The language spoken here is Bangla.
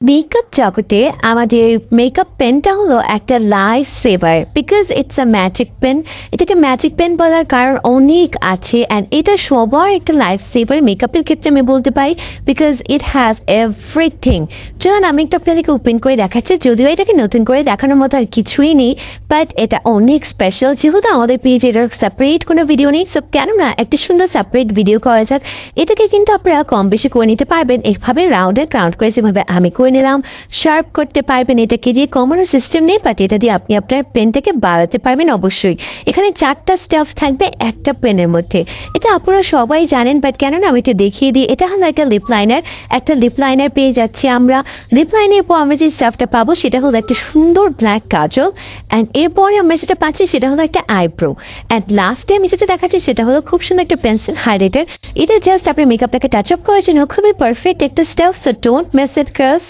মেকআপ জগতে আমাদের মেকআপ পেনটা হলো একটা life saver because it's a magic pen এটাকে ম্যাজিক পেন বলার কারণ অনেক আছে অ্যান্ড এটা সবার একটা লাইফ সেভার মেকআপের ক্ষেত্রে আমি বলতে পারি বিকজ ইট হ্যাজ এভরিথিং চলুন, আমি একটু আপনাদেরকে ওপেন করে দেখাচ্ছি, যদিও এটাকে নতুন করে দেখানোর মতো আর কিছুই নেই বাট এটা অনেক স্পেশাল যেহেতু আমাদের পেজে এটার সেপারেট কোনো ভিডিও নেই সো কেন না একটা সুন্দর সেপারেট ভিডিও করা যাক। এটাকে কিন্তু আপনারা কম বেশি করে নিতে পারবেন। এভাবে রাউন্ডে ক্রাউন্ড করে যেভাবে আমি নিলাম শার্প করতে পারবেন এটাকে দিয়ে কমানো সিস্টেম নেই বাট এটা দিয়ে আপনি আপনার পেনটাকে বাড়াতে পারবেন অবশ্যই। এখানে চারটা স্টাফ থাকবে, একটা পেনের মধ্যে। এটা আপনারা সবাই জানেন বাট কেন না আমি একটু দেখিয়ে দিই। এটা হলো একটা লিপ লাইনার একটা লিপ লাইনার পেয়ে যাচ্ছি আমরা। লিপ লাইনের পর আমরা যে স্টাফটা পাবো, সেটা হলো একটা সুন্দর ব্ল্যাক কাজল অ্যান্ড এরপরে আমরা যেটা পাচ্ছি, সেটা হলো একটা আইব্রো অ্যান্ড লাস্টে আমি যেটা দেখাচ্ছি, সেটা হলো খুব সুন্দর একটা পেন্সিল হাইলাইটার এটা জাস্ট আপনার মেকআপটাকে টাচ আপ করার জন্য, খুবই পারফেক্ট একটা stuff so don't miss it girls